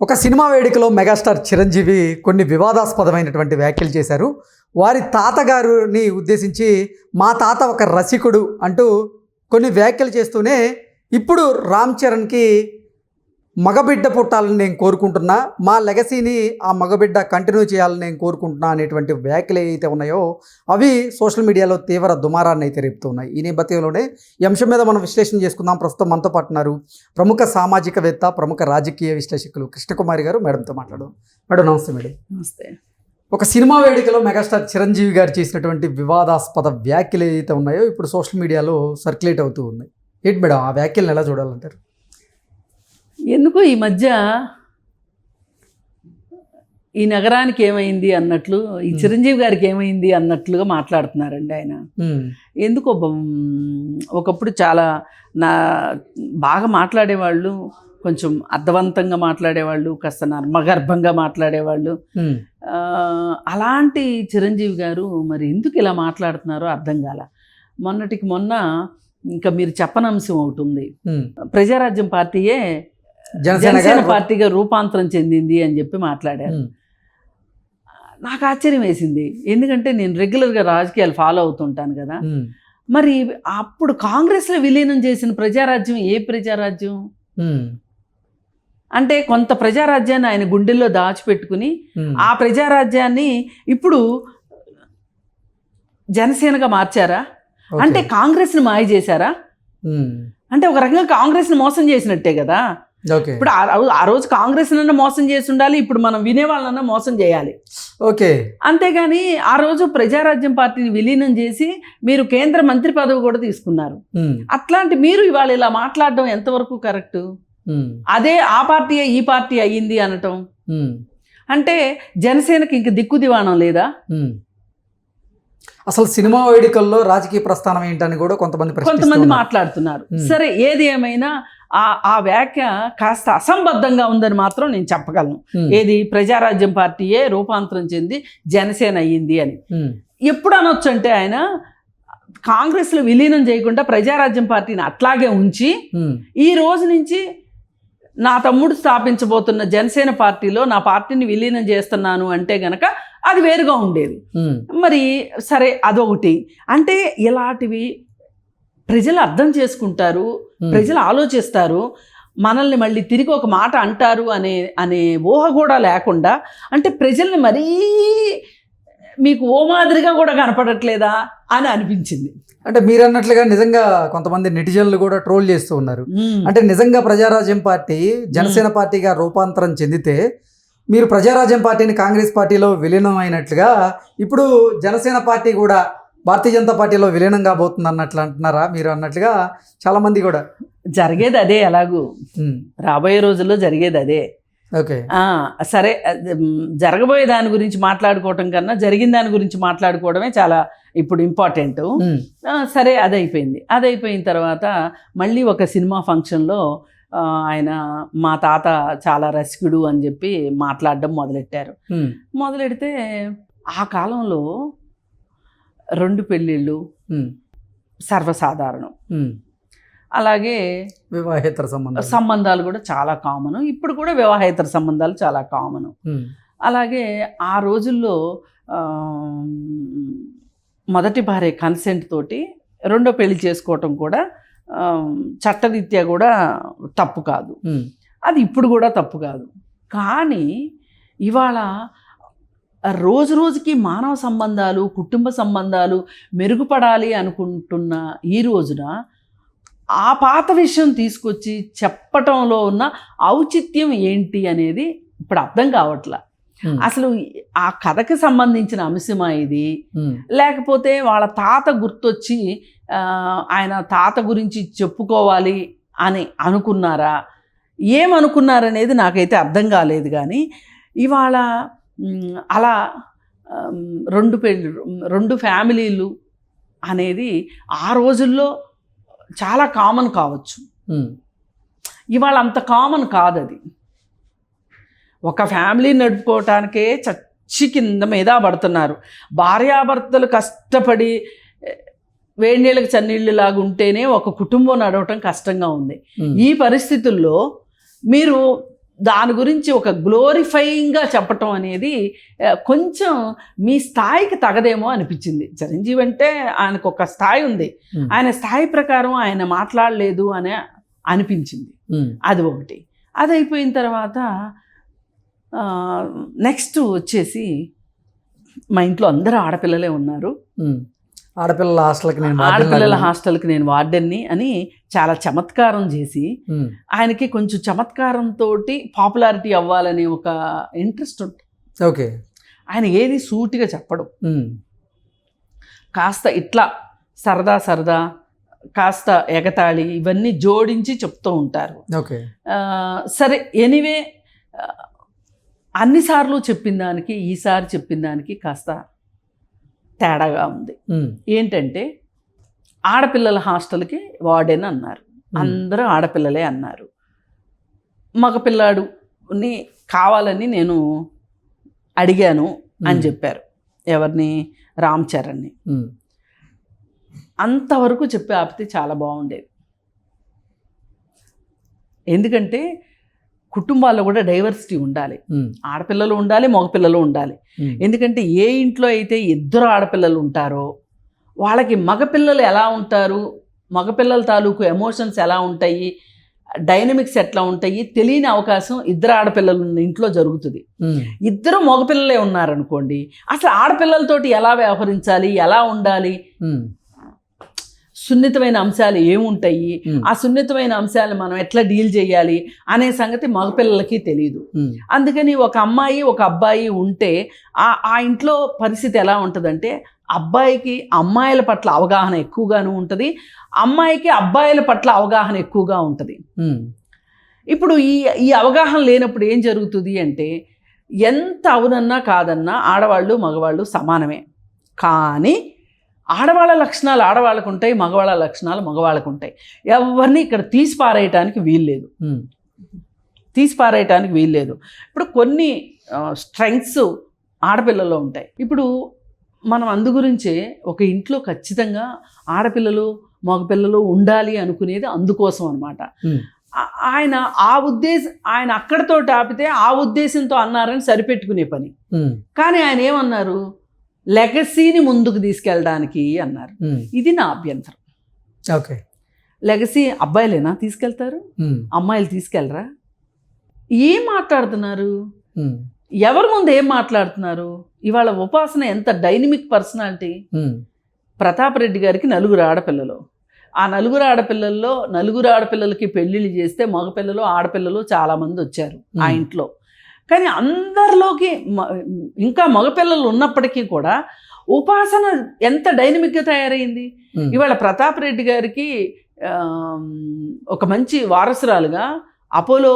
ఒక సినిమా వేడుకలో మెగాస్టార్ చిరంజీవి కొన్ని వివాదాస్పదమైనటువంటి వ్యాఖ్యలు చేశారు. వారి తాతగారుని ఉద్దేశించి మా తాత ఒక రసికుడు అంటూ కొన్ని వ్యాఖ్యలు చేస్తూనే ఇప్పుడు రామ్ చరణ్కి మగబిడ్డ పుట్టాలని నేను కోరుకుంటున్నా మా లెగసీని ఆ మగబిడ్డ కంటిన్యూ చేయాలని నేను కోరుకుంటున్నా అనేటువంటి వ్యాఖ్యలు ఏవైతే ఉన్నాయో అవి సోషల్ మీడియాలో తీవ్ర దుమారాన్ని అయితే రేపుతున్నాయి ఈ నేపథ్యంలోనే ఈ అంశం మీద మనం విశ్లేషణ చేసుకుందాం. ప్రస్తుతం మనతో పాటు ఉన్నారు ప్రముఖ సామాజికవేత్త ప్రముఖ రాజకీయ విశ్లేషకులు కృష్ణకుమారి గారు. మేడంతో మాట్లాడదాం. మేడం నమస్తే మేడం. నమస్తే. ఒక సినిమా వేడుకలో మెగాస్టార్ చిరంజీవి గారు చేసినటువంటి వివాదాస్పద వ్యాఖ్యలు ఏదైతే ఉన్నాయో ఇప్పుడు సోషల్ మీడియాలో సర్క్యులేట్ అవుతూ ఉన్నాయి. ఏంటి మేడం ఆ వ్యాఖ్యలను ఎలా చూడాలంటారు? ఎందుకో ఈ మధ్య ఈ నగరానికి ఏమైంది అన్నట్లు ఈ. చిరంజీవి గారికి ఏమైంది అన్నట్లుగా మాట్లాడుతున్నారండి ఆయన. ఎందుకో ఒకప్పుడు చాలా నా బాగా మాట్లాడేవాళ్ళు కొంచెం అర్థవంతంగా మాట్లాడేవాళ్ళు కాస్త నర్మగర్భంగా మాట్లాడేవాళ్ళు. అలాంటి చిరంజీవి గారు మరి ఎందుకు ఇలా మాట్లాడుతున్నారో అర్థం కాల. మొన్నటికి మొన్న ఇంకా మీరు చెప్పనంశం ఒకటి ఉంది. ప్రజారాజ్యం పార్టీయే జనసేన పార్టీగా రూపాంతరం చెందింది అని చెప్పి మాట్లాడారు. నాకు ఆశ్చర్యం వేసింది. ఎందుకంటే నేను రెగ్యులర్గా రాజకీయాలు ఫాలో అవుతుంటాను కదా. మరి అప్పుడు కాంగ్రెస్లో విలీనం చేసిన ప్రజారాజ్యం ఏ ప్రజారాజ్యం? అంటే కొంత ప్రజారాజ్యాన్ని ఆయన గుండెల్లో దాచిపెట్టుకుని. ఆ ప్రజారాజ్యాన్ని ఇప్పుడు జనసేనగా మార్చారా. అంటే కాంగ్రెస్ని మాయ చేశారా? అంటే ఒక రకంగా కాంగ్రెస్ని మోసం చేసినట్టే కదా. ఇప్పుడు ఆ రోజు కాంగ్రెస్ నన్న మోసం చేసి ఉండాలి ఇప్పుడు మనం వినేవాళ్ళనన్నా మోసం చేయాలి. ఓకే. అంతేగాని ఆ రోజు ప్రజారాజ్యం పార్టీని విలీనం చేసి మీరు కేంద్ర మంత్రి పదవి కూడా తీసుకున్నారు. అట్లాంటి మీరు ఇవాళ ఇలా మాట్లాడడం ఎంతవరకు కరెక్ట్? అదే ఆ పార్టీ ఈ పార్టీ అయ్యింది అనటం. అంటే జనసేనకి ఇంక దిక్కు దివాణం లేదా. అసలు సినిమా వేడుకల్లో రాజకీయ ప్రస్థానం ఏంటని కూడా కొంతమంది కొంతమంది. మాట్లాడుతున్నారు. సరే ఏది ఏమైనా ఆ ఆ వ్యాఖ్య కాస్త అసంబద్ధంగా ఉందని మాత్రం నేను చెప్పగలను. ఏది? ప్రజారాజ్యం పార్టీయే రూపాంతరం చెంది జనసేన అయ్యింది అని. ఎప్పుడు అనొచ్చు అంటే ఆయన కాంగ్రెస్లో విలీనం చేయకుండా ప్రజారాజ్యం పార్టీని అట్లాగే ఉంచి ఈ రోజు నుంచి నా తమ్ముడు స్థాపించబోతున్న జనసేన పార్టీలో నా పార్టీని విలీనం చేస్తున్నాను అంటే గనక అది వేరుగా ఉండేది. మరి సరే అదొకటి. అంటే ఇలాంటివి ప్రజలు అర్థం చేసుకుంటారు. ప్రజలు ఆలోచిస్తారు మనల్ని మళ్ళీ తిరిగి ఒక మాట అంటారు అనే అనే ఊహ కూడా లేకుండా అంటే ప్రజల్ని మరీ మీకు ఓ మాదిరిగా కూడా కనపడట్లేదా అని అనిపించింది. అంటే మీరు అన్నట్లుగా నిజంగా కొంతమంది నెటిజన్లు కూడా ట్రోల్ చేస్తూ ఉన్నారు. అంటే నిజంగా ప్రజారాజ్యం పార్టీ జనసేన పార్టీగా రూపాంతరం చెందితే మీరు ప్రజారాజ్యం పార్టీని కాంగ్రెస్ పార్టీలో విలీనం అయినట్లుగా ఇప్పుడు జనసేన పార్టీ కూడా భారతీయ జనతా పార్టీలో విలీనం కాబోతుంది అన్నట్లు అంటున్నారా మీరు అన్నట్లుగా చాలా మంది కూడా. జరిగేది అదే ఎలాగూ. రాబోయే రోజుల్లో జరిగేది అదే. ఓకే. సరే జరగబోయే దాని గురించి మాట్లాడుకోవటం కన్నా జరిగిన దాని గురించి మాట్లాడుకోవడమే చాలా ఇప్పుడు ఇంపార్టెంట్. సరే అది అయిపోయింది అది అయిపోయిన తర్వాత మళ్ళీ ఒక సినిమా ఫంక్షన్లో ఆయన మా తాత చాలా రసికుడు అని చెప్పి మాట్లాడడం మొదలెట్టారు. మొదలెడితే ఆ కాలంలో రెండు పెళ్ళిళ్ళు. సర్వసాధారణం. అలాగే వివాహేతర సంబంధం సంబంధాలు కూడా చాలా కామన్ ఇప్పుడు కూడా వివాహేతర సంబంధాలు చాలా కామన్ అలాగే ఆ రోజుల్లో మొదటి భార్య కన్సెంట్ తోటి రెండో పెళ్ళి చేసుకోవటం కూడా చట్టరీత్యా కూడా తప్పు కాదు. అది ఇప్పుడు కూడా తప్పు కాదు. కానీ ఇవాళ రోజు రోజుకి మానవ సంబంధాలు కుటుంబ సంబంధాలు మెరుగుపడాలి అనుకుంటున్న ఈ రోజున ఆ పాత విషయం తీసుకొచ్చి చెప్పటంలో ఉన్న ఔచిత్యం ఏంటి అనేది ఇప్పుడు అర్థం కావట్లా. అసలు ఆ కథకి సంబంధించిన అంశమా ఇది? లేకపోతే వాళ్ళ తాత గుర్తొచ్చి ఆయన తాత గురించి చెప్పుకోవాలి అని అనుకున్నారా? ఏమనుకున్నారనేది నాకైతే అర్థం కాలేదు కానీ ఇవాళ అలా రెండు పెళ్ళి రెండు ఫ్యామిలీలు అనేది ఆ రోజుల్లో చాలా కామన్ కావచ్చు. ఇవాళ అంత కామన్ కాదు అది ఒక ఫ్యామిలీ నడుపుకోవటానికే చచ్చి కింద మీద పడుతున్నారు. భార్యాభర్తలు కష్టపడి వేడి నీళ్ళకి చన్నీళ్ళు లాగా ఉంటేనే ఒక కుటుంబం నడవటం కష్టంగా ఉంది. ఈ పరిస్థితుల్లో మీరు దాని గురించి ఒక గ్లోరిఫైయింగ్గా చెప్పటం అనేది కొంచెం మీ స్థాయికి తగదేమో అనిపించింది. చిరంజీవి అంటే ఆయనకు ఒక స్థాయి ఉంది. ఆయన స్థాయి ప్రకారం ఆయన మాట్లాడలేదు అని అనిపించింది. అది ఒకటి. అది అయిపోయిన తర్వాత నెక్స్ట్ వచ్చేసి మా ఇంట్లో అందరూ ఆడపిల్లలే ఉన్నారు. ఆడపిల్లల హాస్టల్కి నేను ఆడపిల్లల హాస్టల్కి నేను వార్డెన్ని అని చాలా చమత్కారం చేసి ఆయనకి కొంచెం చమత్కారంతో పాపులారిటీ అవ్వాలనే ఒక ఇంట్రెస్ట్ ఉంటుంది ఓకే. ఆయన ఏది సూటిగా చెప్పడు. కాస్త ఇట్లా సరదా సరదా కాస్త ఎగతాళి ఇవన్నీ జోడించి చెప్తూ ఉంటారు. ఓకే. సరే ఎనీవే అన్నిసార్లు చెప్పిన దానికి ఈసారి చెప్పిన దానికి కాస్త తేడాగా ఉంది. ఏంటంటే ఆడపిల్లల హాస్టల్కి వార్డెన్ అన్నారు. అందరూ ఆడపిల్లలే అన్నారు. మగపిల్లాడుని కావాలని నేను అడిగాను అని చెప్పారు. ఎవరిని? రామ్ చరణ్ని. అంతవరకు చెప్పి ఆపితే చాలా బాగుండేది. ఎందుకంటే కుటుంబాల్లో కూడా డైవర్సిటీ ఉండాలి. ఆడపిల్లలు ఉండాలి మగపిల్లలు ఉండాలి. ఎందుకంటే ఏ ఇంట్లో అయితే ఇద్దరు ఆడపిల్లలు ఉంటారో వాళ్ళకి మగపిల్లలు ఎలా ఉంటారు మగపిల్లల తాలూకు ఎమోషన్స్ ఎలా ఉంటాయి డైనమిక్స్ ఎట్లా ఉంటాయి తెలియని అవకాశం ఇద్దరు ఆడపిల్లలు ఇంట్లో జరుగుతుంది. ఇద్దరు మగపిల్లలే ఉన్నారనుకోండి అసలు ఆడపిల్లలతోటి ఎలా వ్యవహరించాలి ఎలా ఉండాలి? సున్నితమైన అంశాలు ఏముంటాయి? ఆ సున్నితమైన అంశాలు మనం ఎట్లా డీల్ చేయాలి అనే సంగతి మగపిల్లలకి తెలియదు అందుకని ఒక అమ్మాయి ఒక అబ్బాయి ఉంటే ఆ ఆ ఇంట్లో పరిస్థితి ఎలా ఉంటుందంటే అబ్బాయికి అమ్మాయిల పట్ల అవగాహన ఎక్కువగాను ఉంటుంది. అమ్మాయికి అబ్బాయిల పట్ల అవగాహన ఎక్కువగా ఉంటుంది. ఇప్పుడు ఈ ఈ అవగాహన లేనప్పుడు ఏం జరుగుతుంది అంటే ఎంత అవునన్నా కాదన్నా ఆడవాళ్ళు మగవాళ్ళు సమానమే. కానీ ఆడవాళ్ళ లక్షణాలు ఆడవాళ్ళకు ఉంటాయి మగవాళ్ళ లక్షణాలు మగవాళ్ళకు ఉంటాయి. ఎవరిని ఇక్కడ తీసి పారేయటానికి వీల్లేదు తీసి పారేయటానికి వీల్లేదు ఇప్పుడు కొన్ని స్ట్రెంగ్స్ ఆడపిల్లల్లో ఉంటాయి. ఇప్పుడు మనం అందు గురించే ఒక ఇంట్లో ఖచ్చితంగా ఆడపిల్లలు మగపిల్లలు ఉండాలి అనుకునేది అందుకోసం అనమాట ఆయన ఆ ఉద్దేశం ఆయన అక్కడతో ఆపితే ఆ ఉద్దేశంతో అన్నారని సరిపెట్టుకునే పని. కానీ ఆయన ఏమన్నారు? లెగసీని ముందుకు తీసుకెళ్ళడానికి అన్నారు. ఇది నా అభ్యంతరం. ఓకే. లెగసీ అబ్బాయిలేనా తీసుకెళ్తారు? అమ్మాయిలు తీసుకెళ్ళరా? ఏం మాట్లాడుతున్నారు? ఎవరి ముందు ఏం మాట్లాడుతున్నారు? ఇవాళ ఉపాసన ఎంత డైనమిక్ పర్సనాలిటీ? ప్రతాప్ రెడ్డి గారికి నలుగురు ఆడపిల్లలు. ఆ నలుగురు ఆడపిల్లల్లో నలుగురు ఆడపిల్లలకి పెళ్ళిళ్ళు చేస్తే మగపిల్లలు ఆడపిల్లలు చాలామంది వచ్చారు ఆ. ఇంట్లో. కానీ అందరిలోకి ఇంకా మగపిల్లలు ఉన్నప్పటికీ కూడా ఉపాసన ఎంత డైనమిక్గా తయారైంది? ఇవాళ ప్రతాప్ రెడ్డి గారికి ఒక మంచి వారసురాలుగా అపోలో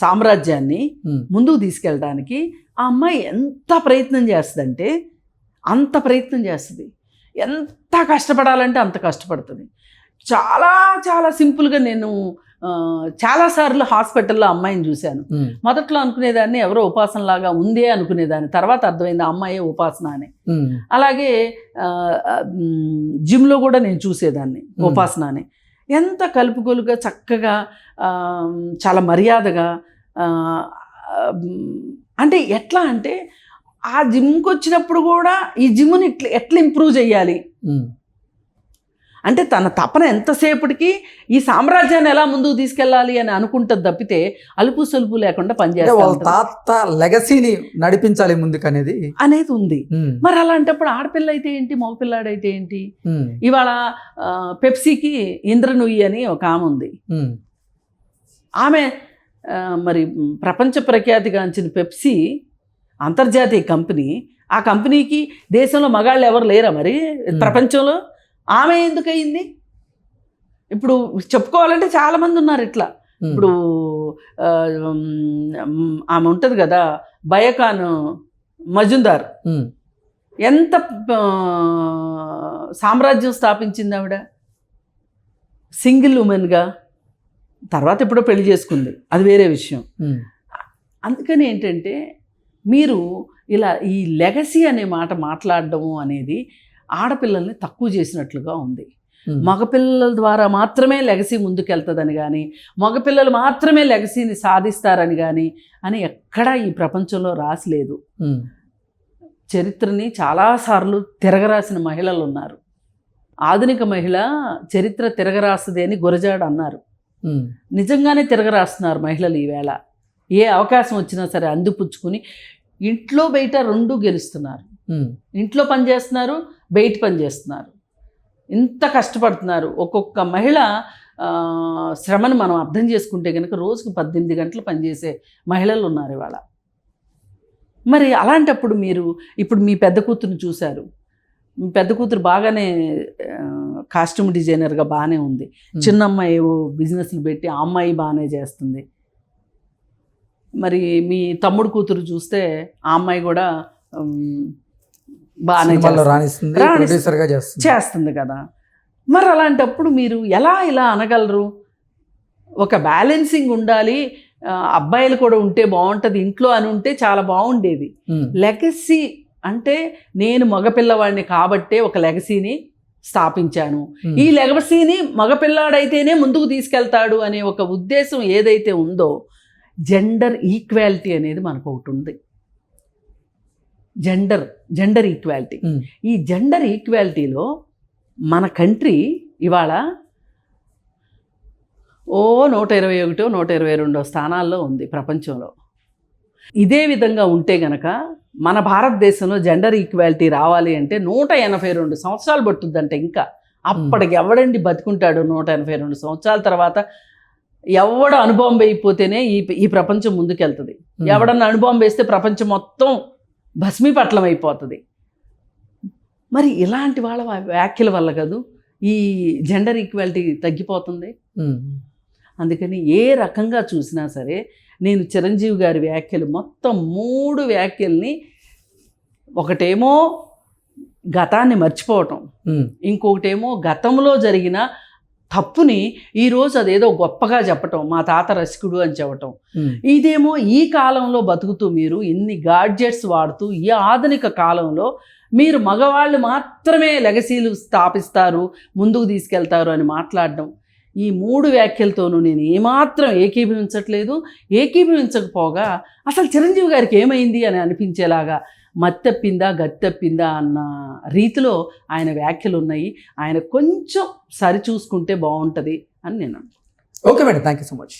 సామ్రాజ్యాన్ని ముందుకు తీసుకెళ్ళడానికి ఆ అమ్మాయి ఎంత ప్రయత్నం చేస్తుందంటే అంత ప్రయత్నం చేస్తుంది. ఎంత కష్టపడాలంటే అంత కష్టపడుతుంది. చాలా చాలా సింపుల్గా నేను చాలాసార్లు హాస్పిటల్లో అమ్మాయిని చూశాను. మొదట్లో అనుకునేదాన్ని ఎవరో ఉపాసనలాగా ఉందే అనుకునేదాన్ని. తర్వాత అర్థమైంది అమ్మాయే ఉపాసన అని. అలాగే జిమ్లో కూడా నేను చూసేదాన్ని. ఉపాసన అని. ఎంత కలుపుకొలుగా చక్కగా చాలా మర్యాదగా అంటే ఎట్లా అంటే ఆ జిమ్కి వచ్చినప్పుడు కూడా ఈ జిమ్ని ఎట్లా ఎట్లా ఇంప్రూవ్ చేయాలి? అంటే తన తపన ఎంతసేపటికి ఈ సామ్రాజ్యాన్ని ఎలా ముందుకు తీసుకెళ్ళాలి అని అనుకుంటుంది తప్పితే అలుపు సలుపు లేకుండా అంటే పనిచేస్తా వాళ్ళ. తాత లెగసీని నడిపించాలి ముందుకు అనేది అనేది ఉంది మరి అలాంటప్పుడు ఆడపిల్ల అయితే ఏంటి? మగపిల్లాడైతే ఏంటి? ఇవాళ పెప్సీకి ఇంద్రనుయ్యి అని ఒక ఆమె ఉంది. ఆమె మరి ప్రపంచ ప్రఖ్యాతిగాంచిన పెప్సీ అంతర్జాతీయ కంపెనీ. ఆ కంపెనీకి దేశంలో మగాళ్ళు ఎవరు లేరా మరి? ప్రపంచంలో ఆమె ఎందుకు అయింది ఇప్పుడు చెప్పుకోవాలంటే చాలామంది ఉన్నారు ఇట్లా. ఇప్పుడు ఆమె ఉంటుంది కదా బయకాన్ మజుందార్. ఎంత సామ్రాజ్యం స్థాపించింది ఆవిడ? సింగిల్ ఉమెన్గా. తర్వాత ఎప్పుడో పెళ్ళి చేసుకుంది. అది వేరే విషయం. అందుకని ఏంటంటే మీరు ఇలా ఈ లెగసీ అనే మాట మాట్లాడడము అనేది ఆడపిల్లల్ని తక్కువ చేసినట్లుగా ఉంది. మగపిల్లల ద్వారా మాత్రమే లెగసీ ముందుకెళ్తుందని కానీ మగపిల్లలు మాత్రమే లెగసీని సాధిస్తారని కానీ అని ఎక్కడా ఈ ప్రపంచంలో రాసిలేదు. చరిత్రని చాలాసార్లు తిరగరాసిన మహిళలు ఉన్నారు ఆధునిక మహిళ చరిత్ర తిరగరాస్తుంది అని గురజాడ అన్నారు. నిజంగానే తిరగరాస్తున్నారు మహిళలు ఈవేళ ఏ అవకాశం వచ్చినా సరే అందిపుచ్చుకుని ఇంట్లో బయట రెండూ గెలుస్తున్నారు. ఇంట్లో పని చేస్తున్నారు బయట పని చేస్తున్నారు. ఇంత కష్టపడుతున్నారు. ఒక్కొక్క మహిళ శ్రమను మనం అర్థం చేసుకుంటే కనుక రోజుకు పద్దెనిమిది గంటలు పనిచేసే మహిళలు ఉన్నారు ఇవాళ. మరి అలాంటప్పుడు మీరు ఇప్పుడు మీ పెద్ద కూతురుని చూశారు. మీ పెద్ద కూతురు బాగానే కాస్ట్యూమ్ డిజైనర్గా బాగానే ఉంది. చిన్న అమ్మాయి బిజినెస్లు పెట్టి ఆ అమ్మాయి బాగానే చేస్తుంది. మరి మీ తమ్ముడు కూతురు చూస్తే ఆ అమ్మాయి కూడా బాగానే చేస్తుంది. రాణిస్తుంది చేస్తుంది. చేస్తుంది కదా. మరి అలాంటప్పుడు మీరు ఎలా ఇలా అనగలరు? ఒక బ్యాలెన్సింగ్ ఉండాలి. అబ్బాయిలు కూడా ఉంటే బాగుంటుంది ఇంట్లో అని ఉంటే చాలా బాగుండేది. లెగసీ అంటే నేను మగపిల్లవాడిని కాబట్టే ఒక లెగసీని స్థాపించాను. ఈ లెగసీని మగపిల్లాడైతేనే ముందుకు తీసుకెళ్తాడు అనే ఒక ఉద్దేశం ఏదైతే ఉందో జెండర్ ఈక్వాలిటీ అనేది మనకు ఒకటి ఉంది. Gender gender equality. ఈ జెండర్ ఈక్వాలిటీలో మన కంట్రీ ఇవాళ ఓ నూట ఇరవై ఒకటో నూట ఇరవై రెండో స్థానాల్లో ఉంది ప్రపంచంలో. ఇదే విధంగా ఉంటే గనక మన భారతదేశంలో జెండర్ ఈక్వాలిటీ రావాలి అంటే నూట ఎనభై రెండు సంవత్సరాలు పట్టుద్దంట ఇంకా. అప్పటికి ఎవడండి బతుకుంటాడు నూట ఎనభై రెండు సంవత్సరాల తర్వాత? ఎవడ అనుభవం వేయకపోతేనే ఈ ఈ ప్రపంచం ముందుకెళ్తుంది. ఉమ్. ఎవడన్నా అనుభవం వేస్తే ప్రపంచం మొత్తం భస్మీపట్లం అయిపోతుంది మరి ఇలాంటి వాళ్ళ వ్యాఖ్యల వల్ల కదూ ఈ జెండర్ ఈక్వాలిటీ తగ్గిపోతుంది. అందుకని ఏ రకంగా చూసినా సరే నేను చిరంజీవి గారి వ్యాఖ్యలు మొత్తం మూడు వ్యాఖ్యల్ని ఒకటేమో గతాన్ని మర్చిపోవటం. ఇంకొకటేమో గతంలో జరిగిన తప్పుని ఈరోజు అదేదో గొప్పగా చెప్పటం మా తాత రసికుడు అని చెప్పటం. ఇదేమో ఈ కాలంలో బతుకుతూ మీరు ఇన్ని గాడ్జెట్స్ వాడుతూ ఈ ఆధునిక కాలంలో మీరు మగవాళ్ళు మాత్రమే లెగసీలు స్థాపిస్తారు ముందుకు తీసుకెళ్తారు అని మాట్లాడడం. ఈ మూడు వ్యాఖ్యలతోనూ నేను ఏమాత్రం ఏకీభవించట్లేదు. ఏకీభవించకపోగా అసలు చిరంజీవి గారికి ఏమైంది అని అనిపించేలాగా మత్తెప్పిందా గత్తెప్పిందా అన్న రీతిలో ఆయన వ్యాఖ్యలు ఉన్నాయి ఆయన కొంచెం సరిచూసుకుంటే బాగుంటుంది అని నేను okay madam thank you so much.